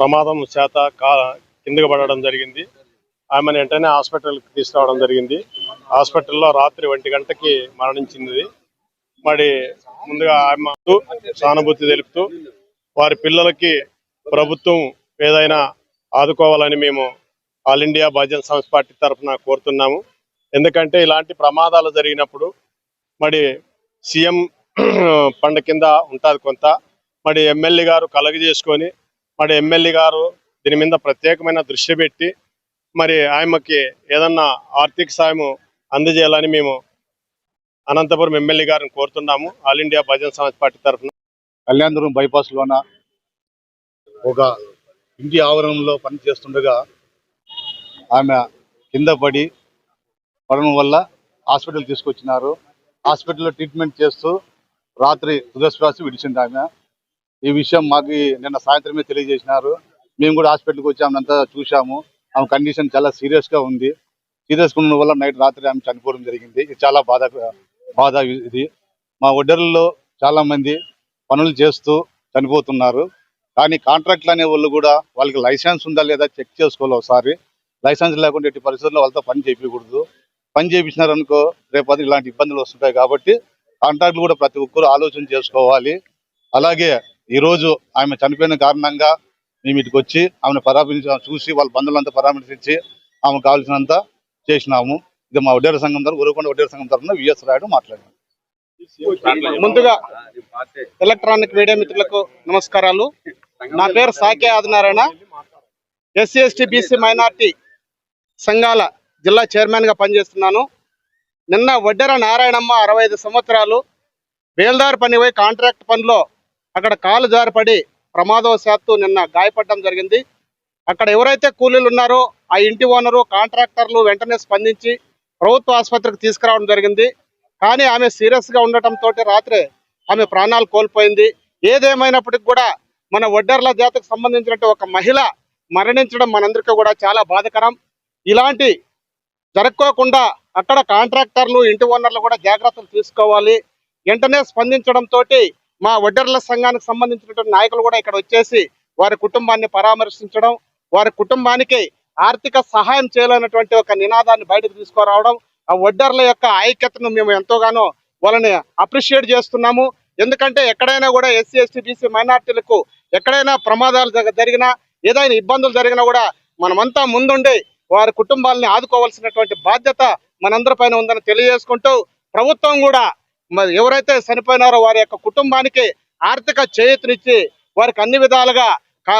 ప్రమాదం చేత కా కిందకి పడడం జరిగింది. ఆమెను వెంటనే హాస్పిటల్కి తీసుకురావడం జరిగింది. హాస్పిటల్లో రాత్రి ఒంటి గంటకి మరణించింది. మరి ముందుగా ఆమె సానుభూతి తెలుపుతూ వారి పిల్లలకి ప్రభుత్వం ఏదైనా ఆదుకోవాలని మేము all India Bahujan Samaj party తరఫున కోరుతున్నాము. ఎందుకంటే ఇలాంటి ప్రమాదాలు జరిగినప్పుడు మరి సీఎం పండ కింద ఉంటుంది కొంత. మరి ఎమ్మెల్యే గారు కలగజేసుకొని మరి ఎమ్మెల్యే గారు దీని మీద ప్రత్యేకమైన దృష్టి పెట్టి మరి ఆయనకి ఏదన్నా ఆర్థిక సాయం అందజేయాలని మేము అనంతపురం ఎమ్మెల్యే గారిని కోరుతున్నాము. ఆల్ ఇండియా భజన సమాజ్ పార్టీ తరఫున. కళ్యాణదుర్గం బైపాస్ లోన ఒక ఇంటి ఆవరణంలో పని చేస్తుండగా ఆమె కింద పడి పడడం వల్ల హాస్పిటల్ తీసుకొచ్చినారు. హాస్పిటల్లో ట్రీట్మెంట్ చేస్తూ రాత్రి తుదశ్వాస విడిచింది ఆమె. ఈ విషయం మాకు నిన్న సాయంత్రమే తెలియజేసినారు. మేము కూడా హాస్పిటల్కి వచ్చి అంతా చూసాము ఆమె కండిషన్ చాలా సీరియస్గా ఉంది. సీరియస్ ఉండడం వల్ల నైట్ రాత్రి ఆమె చనిపోవడం జరిగింది. ఇది చాలా బాధ బాధ ఇది. మా ఒడ్డర్లలో చాలా మంది పనులు చేస్తూ చనిపోతున్నారు. కానీ కాంట్రాక్ట్లు అనే వాళ్ళు కూడా వాళ్ళకి లైసెన్స్ ఉందా లేదా చెక్ చేసుకోవాలి ఒకసారి. లైసెన్స్ లేకుండా ఎట్టి పరిస్థితుల్లో వాళ్ళతో పని చేయకూడదు పని చేయించినారనుకో రేపు ఇలాంటి ఇబ్బందులు వస్తుంటాయి కాబట్టి కాంట్రాక్ట్లు కూడా ప్రతి ఒక్కరు ఆలోచన చేసుకోవాలి. అలాగే ఈ రోజు ఆమె చనిపోయిన కారణంగా మేము ఇటుకు వచ్చి ఆమెను పరామర్శ చూసి వాళ్ళ బంధువులంతా పరామర్శించి ఆమె కావాల్సినంత చేసినాము. ఇది మా ఉడ్డేర సంఘం తరఫున ఉరవకొండ ఉడ్డేర సంఘం తరఫున విఎస్ రాయుడు మాట్లాడారు. ముందుగా ఎలక్ట్రానిక్ మీడియా మిత్రులకు నమస్కారాలు. నా పేరు Sake Adinarayana. SC ST BC minority సంఘాల జిల్లా చైర్మన్గా పనిచేస్తున్నాను. నిన్న వడ్డెర నారాయణమ్మ అరవై ఐదు సంవత్సరాలు బేల్దారి పని పోయి కాంట్రాక్ట్ పనిలో అక్కడ కాలు జారిపడి ప్రమాదవశాత్తు నిన్న గాయపడడం జరిగింది. అక్కడ ఎవరైతే కూలీలు ఉన్నారో ఆ ఇంటి ఓనరు కాంట్రాక్టర్లు వెంటనే స్పందించి ప్రభుత్వ ఆసుపత్రికి తీసుకురావడం జరిగింది. కానీ ఆమె సీరియస్గా ఉండటంతో రాత్రి ఆమె ప్రాణాలు కోల్పోయింది. ఏదేమైనప్పటికి కూడా మన వడ్డర్ల జాతికి సంబంధించినట్టు ఒక మహిళ మరణించడం మనందరికీ కూడా చాలా బాధకరం. ఇలాంటి జరక్కోకుండా అక్కడ కాంట్రాక్టర్లు ఇంటి ఓనర్లు కూడా జాగ్రత్తలు తీసుకోవాలి. వెంటనే స్పందించడం తోటి మా వడ్డర్ల సంఘానికి సంబంధించినటువంటి నాయకులు కూడా ఇక్కడ వచ్చేసి వారి కుటుంబాన్ని పరామర్శించడం వారి కుటుంబానికి ఆర్థిక సహాయం చేయాలన్నటువంటి ఒక నినాదాన్ని బయటకు తీసుకురావడం ఆ వడ్డర్ల యొక్క ఐక్యతను మేము ఎంతోగానో వాళ్ళని అప్రిషియేట్ చేస్తున్నాము. ఎందుకంటే ఎక్కడైనా కూడా ఎస్సీ ఎస్టీ బీసీ మైనార్టీలకు ఎక్కడైనా ప్రమాదాలు జరిగినా ఏదైనా ఇబ్బందులు జరిగినా కూడా మనమంతా ముందుండి వారి కుటుంబాలని ఆదుకోవాల్సినటువంటి బాధ్యత మనందరిపైన ఉందని తెలియజేసుకుంటూ ప్రభుత్వం కూడా ఎవరైతే చనిపోయినారో వారి యొక్క కుటుంబానికి ఆర్థిక చేయూతనిచ్చి వారికి అన్ని విధాలుగా కా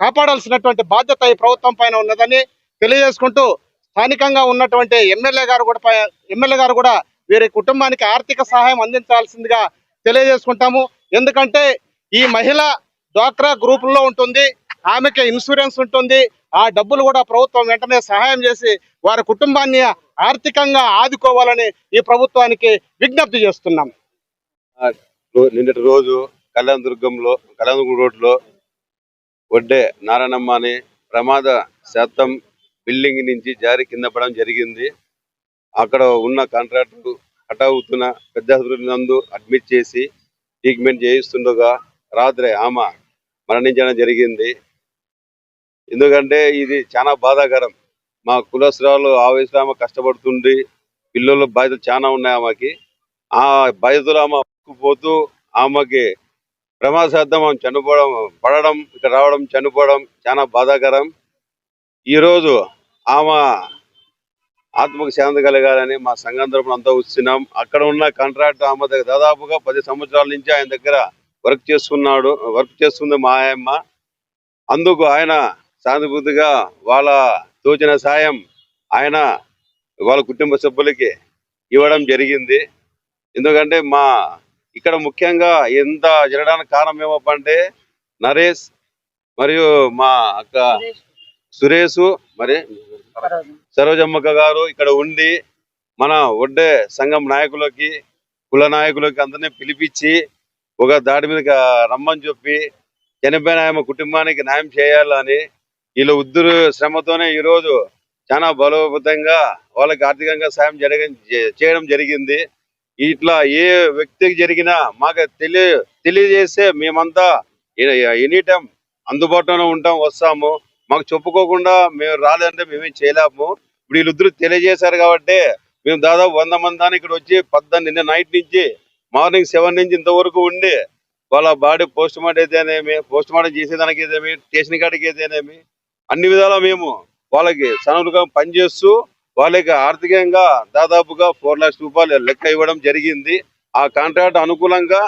కాపాడాల్సినటువంటి బాధ్యత ఈ ప్రభుత్వం పైన ఉన్నదని తెలియజేసుకుంటూ స్థానికంగా ఉన్నటువంటి ఎమ్మెల్యే గారు కూడా ఎమ్మెల్యే గారు కూడా వీరి కుటుంబానికి ఆర్థిక సహాయం అందించాల్సిందిగా తెలియజేసుకుంటాము. ఎందుకంటే ఈ మహిళ డ్వాక్రా గ్రూపుల్లో ఉంటుంది ఆమెకి ఇన్సూరెన్స్ ఉంటుంది ఆ డబ్బులు కూడా ప్రభుత్వం వెంటనే సహాయం చేసి వారి కుటుంబాన్ని ఆర్థికంగా ఆదుకోవాలని ఈ ప్రభుత్వానికి విజ్ఞప్తి చేస్తున్నాం. నిన్నటి రోజు కళ్యాణదుర్గంలో కళ్యాణదుర్గం రోడ్లో ఒడ్డే నారాయణమ్మ అనే ప్రమాద శాతం బిల్డింగ్ నుంచి జారి కింద పడడం జరిగింది. అక్కడ ఉన్న కాంట్రాక్టర్ హఠావుతున్న పెద్ద ఆసుపత్రి నందు అడ్మిట్ చేసి ట్రీట్మెంట్ చేయిస్తుండగా రాత్రి ఆమె మరణించడం జరిగింది. ఎందుకంటే ఇది చాలా బాధాకరం. మా కులస్త్రాలు ఆ ఆమె కష్టపడుతుంది పిల్లల బాధ్యతలు చాలా ఉన్నాయి ఆమెకి. ఆ బాధ్యతలు ఆమె పోతూ ఆమెకి ప్రమాదశాతం ఆమె చనిపోవడం పడడం ఇక్కడ రావడం చనిపోవడం చాలా బాధాకరం. ఈ రోజు ఆమె ఆత్మకు శాంతి కలగాలని మా సంఘం తరపున అంతా వస్తున్నాం అక్కడ ఉన్న కాంట్రాక్ట్ ఆమె దగ్గర దాదాపుగా పది సంవత్సరాల నుంచి ఆయన దగ్గర వర్క్ చేస్తున్నాడు వర్క్ చేస్తుంది మా ఆయమ్మ. అందుకు ఆయన సానుభూతిగా వాళ్ళ తోచిన సాయం ఆయన వాళ్ళ కుటుంబ సభ్యులకి ఇవ్వడం జరిగింది. ఎందుకంటే మా ఇక్కడ ముఖ్యంగా ఎంత జరగడానికి కారణం ఏమప్పంటే నరేష్ మరియు మా అక్క సురేష్ మరి సరోజమ్మక్క గారు ఇక్కడ ఉండి మన ఒడ్డే సంఘం నాయకులకి కుల నాయకులకి అందరినీ పిలిపించి ఒక దాడి మీద రమ్మని చెప్పి చనిపోయిన ఆమె కుటుంబానికి న్యాయం చేయాలని వీళ్ళ ఉద్దురు శ్రమతోనే ఈ రోజు చాలా బలోపేతంగా వాళ్ళకి ఆర్థికంగా సాయం జరగ చేయడం జరిగింది. ఇట్లా ఏ వ్యక్తికి జరిగినా మాకు తెలియ తెలియజేస్తే మేమంతా ఎనీ టైం అందుబాటులోనే ఉంటాం వస్తాము. మాకు చెప్పుకోకుండా మేము రాలేదంటే మేమేం చేయలేము. ఇప్పుడు వీళ్ళిద్దరు తెలియజేశారు కాబట్టి మేము దాదాపు వంద మంది ఇక్కడ వచ్చి పద్దెనిమిది నిన్న నైట్ నుంచి మార్నింగ్ సెవెన్ నుంచి ఇంతవరకు ఉండి వాళ్ళ బాడీ పోస్ట్ మార్టం అయితేనేమి పోస్ట్ మార్టం చేసేదానికి అయితేనేమి స్టేషన్ కాడికి అయితేనేమి అన్ని విధాలా మేము వాళ్ళకి సనులుగా పనిచేస్తూ వాళ్ళకి ఆర్థికంగా దాదాపుగా ఫోర్ లాక్స్ రూపాయలు లెక్క ఇవ్వడం జరిగింది. ఆ కాంట్రాక్ట్ అనుకూలంగా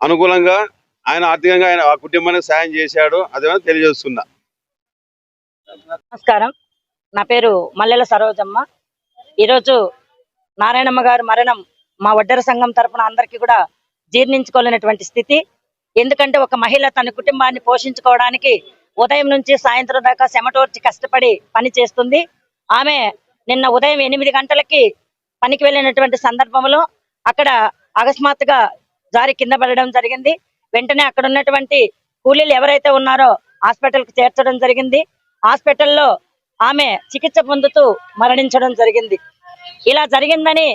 అనుకూలంగా ఆయన ఆర్థికంగా ఆయన ఆ కుటుంబానికి సాయం చేశాడు. అదేమైనా తెలియజేస్తున్నా. నమస్కారం. నా పేరు మల్లెల సరోజమ్మ. ఈరోజు నారాయణమ్మ గారు మరణం మా వడ్డర సంఘం తరపున అందరికీ కూడా జీర్ణించుకోలేనటువంటి స్థితి. ఎందుకంటే ఒక మహిళ తన కుటుంబాన్ని పోషించుకోవడానికి ఉదయం నుంచి సాయంత్రం దాకా చెమటోర్చి కష్టపడి పని చేస్తుంది. ఆమె నిన్న ఉదయం ఎనిమిది గంటలకి పనికి వెళ్ళినటువంటి సందర్భంలో అక్కడ అకస్మాత్తుగా జారి కింద పడడం జరిగింది. వెంటనే అక్కడ ఉన్నటువంటి కూలీలు ఎవరైతే ఉన్నారో హాస్పిటల్కి చేర్చడం జరిగింది. హాస్పిటల్లో ఆమె చికిత్స పొందుతూ మరణించడం జరిగింది. ఇలా జరిగిందని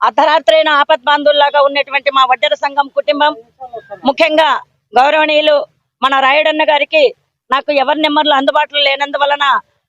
అర్ధరాత్రైన ఆపద్ బాంధువుల్లాగా ఉన్నటువంటి మా వడ్డెర సంఘం కుటుంబం ముఖ్యంగా గౌరవనీయులు మన రాయుడన్న గారికి నాకు ఎవరి నెంబర్లు అందుబాటులో లేనందువలన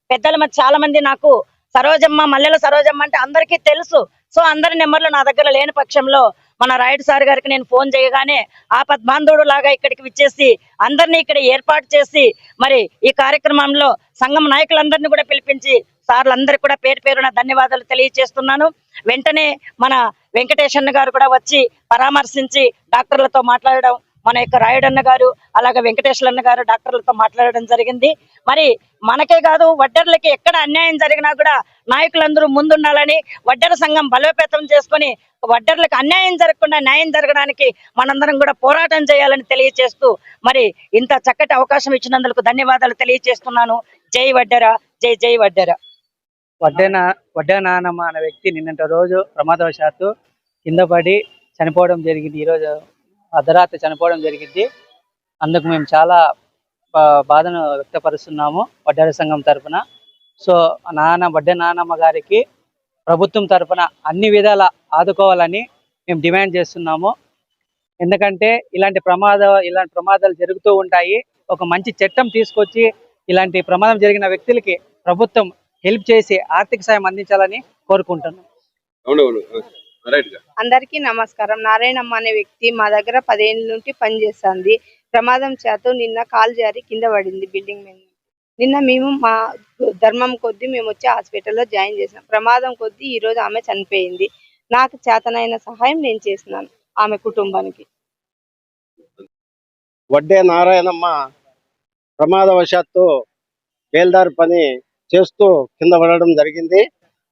పెద్దల మధ్య చాలా మంది నాకు సరోజమ్మ మల్లెల సరోజమ్మ అంటే అందరికీ తెలుసు. సో అందరి నెంబర్లు నా దగ్గర లేని పక్షంలో మన రాయుడు సార్ గారికి నేను ఫోన్ చేయగానే ఆపద్ బాంధవుడు లాగా ఇక్కడికి విచ్చేసి అందరినీ ఇక్కడ ఏర్పాటు చేసి మరి ఈ కార్యక్రమంలో సంఘం నాయకులందరినీ కూడా పిలిపించి సార్లందరికీ కూడా పేరు పేరున ధన్యవాదాలు తెలియజేస్తున్నాను. వెంటనే మన వెంకటేశన్ గారు కూడా వచ్చి పరామర్శించి డాక్టర్లతో మాట్లాడడం మన యొక్క రాయుడన్న గారు అలాగే వెంకటేశ్వరన్న గారు డాక్టర్లతో మాట్లాడడం జరిగింది. మరి మనకే కాదు వడ్డర్లకి ఎక్కడ అన్యాయం జరిగినా కూడా నాయకులందరూ ముందుండాలని వడ్డర సంఘం బలోపేతం చేసుకొని వడ్డర్లకు అన్యాయం జరగకుండా న్యాయం జరగడానికి మనందరం కూడా పోరాటం చేయాలని తెలియజేస్తూ మరి ఇంత చక్కటి అవకాశం ఇచ్చినందుకు ధన్యవాదాలు తెలియజేస్తున్నాను జై వడ్డెర జై జై వడ్డెర. వడ్డెన వడ్డే నానమ్మ అనే వ్యక్తి నిన్నటి రోజు ప్రమాదవశాత్తు కింద పడి చనిపోవడం జరిగింది. ఈరోజు అర్ధరాత్రి చనిపోవడం జరిగింది. అందుకు మేము చాలా బా- బాధను వ్యక్తపరుస్తున్నాము వడ్డారి సంఘం తరపున. సో నాన్న వడ్డే నానమ్మ గారికి ప్రభుత్వం తరపున అన్ని విధాల ఆదుకోవాలని మేము డిమాండ్ చేస్తున్నాము. ఎందుకంటే ఇలాంటి ప్రమాద ఇలాంటి ప్రమాదాలు జరుగుతూ ఉంటాయి. ఒక మంచి చట్టం తీసుకొచ్చి ఇలాంటి ప్రమాదం జరిగిన వ్యక్తులకి ప్రభుత్వం హెల్ప్ చేసి ఆర్థిక సాయం అందించాలని కోరుకుంటున్నాం. అందరికీ నమస్కారం. నారాయణమ్మ అనే వ్యక్తి మా దగ్గర పదేళ్ళ నుండి పనిచేస్తుంది ప్రమాదం చేత నిన్న కాలు జారి కింద పడింది బిల్డింగ్ మీద. నిన్న మేము మా ధర్మం కొద్దీ మేము వచ్చి హాస్పిటల్లో జాయిన్ చేసినాం. ప్రమాదం కొద్దీ ఈ రోజు ఆమె చనిపోయింది. నాకు చేతనైన సహాయం నేను చేసినాను ఆమె కుటుంబానికి. వడ్డే నారాయణమ్మ ప్రమాదవశాత్తు బేల్దారి పని చేస్తూ కింద పడడం జరిగింది.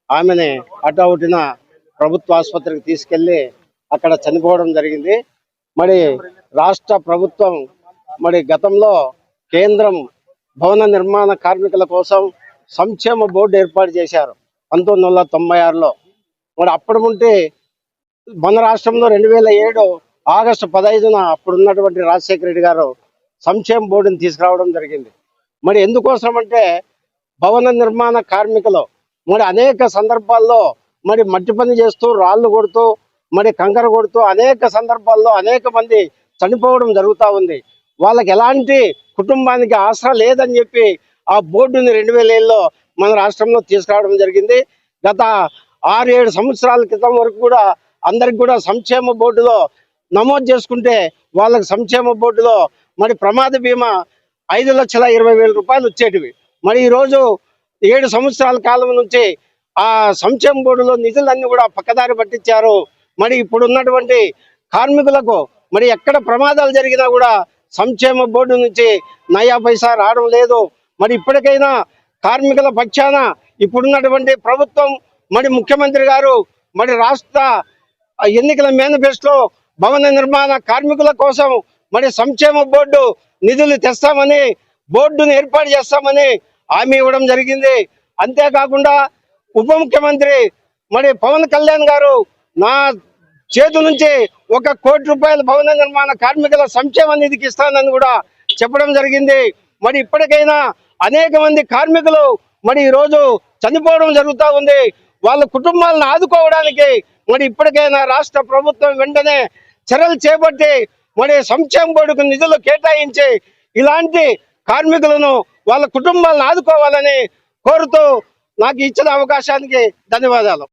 ఆమెని అటౌటిన ప్రభుత్వ ఆసుపత్రికి తీసుకెళ్ళి అక్కడ చనిపోవడం జరిగింది. మరి రాష్ట్ర ప్రభుత్వం మరి గతంలో కేంద్రం భవన నిర్మాణ కార్మికుల కోసం సంక్షేమ బోర్డు ఏర్పాటు చేశారు పంతొమ్మిది వందల తొంభై ఆరులో. మరి అప్పుడు ఉంటే మన రాష్ట్రంలో రెండు వేల ఏడు ఆగస్టు పదహైదున అప్పుడు ఉన్నటువంటి రాజశేఖర రెడ్డి గారు సంక్షేమ బోర్డుని తీసుకురావడం జరిగింది. మరి ఎందుకోసం అంటే భవన నిర్మాణ కార్మికులు మరి అనేక సందర్భాల్లో మరి మట్టి పని చేస్తూ రాళ్ళు కొడుతూ మరి కంకర కొడుతూ అనేక సందర్భాల్లో అనేక మంది చనిపోవడం జరుగుతూ ఉంది. వాళ్ళకి ఎలాంటి కుటుంబానికి ఆసరా లేదని చెప్పి ఆ బోర్డుని రెండు వేల ఏళ్ళలో మన రాష్ట్రంలో తీసుకురావడం జరిగింది. గత ఆరు ఏడు సంవత్సరాల క్రితం వరకు కూడా అందరికి కూడా సంక్షేమ బోర్డులో నమోదు చేసుకుంటే వాళ్ళకి సంక్షేమ బోర్డులో మరి ప్రమాద బీమా ఐదు లక్షల ఇరవై వేల రూపాయలు వచ్చేటివి. మరి ఈరోజు ఏడు సంవత్సరాల కాలం నుంచి ఆ సంక్షేమ బోర్డులో నిధులన్నీ కూడా పక్కదారి పట్టించారు. మరి ఇప్పుడు ఉన్నటువంటి కార్మికులకు మరి ఎక్కడ ప్రమాదాలు జరిగినా కూడా సంక్షేమ బోర్డు నుంచి నయా పైసా రావడం లేదు. మరి ఇప్పటికైనా కార్మికుల పక్షాన ఇప్పుడున్నటువంటి ప్రభుత్వం మరి ముఖ్యమంత్రి గారు మరి రాష్ట్ర ఎన్నికల మేనిఫెస్టో భవన నిర్మాణ కార్మికుల కోసం మరి సంక్షేమ బోర్డు నిధులు తెస్తామని బోర్డును ఏర్పాటు చేస్తామని హామీ ఇవ్వడం జరిగింది. అంతేకాకుండా ఉప ముఖ్యమంత్రి మరి పవన్ కళ్యాణ్ గారు నా చేతి నుంచి ఒక కోటి రూపాయల భవన నిర్మాణ కార్మికుల సంక్షేమ నిధికి ఇస్తానని కూడా చెప్పడం జరిగింది. మరి ఇప్పటికైనా అనేక మంది కార్మికులు మరి ఈ రోజు చనిపోవడం జరుగుతూ ఉంది. వాళ్ళ కుటుంబాలను ఆదుకోవడానికి మరి ఇప్పటికైనా రాష్ట్ర ప్రభుత్వం వెంటనే చర్యలు చేపట్టి మరి సంక్షేమ బోర్డుకు నిధులు కేటాయించి ఇలాంటి కార్మికులను వాళ్ళ కుటుంబాలను ఆదుకోవాలని కోరుతూ నాకు ఇచ్చిన అవకాశానికి ధన్యవాదాలు.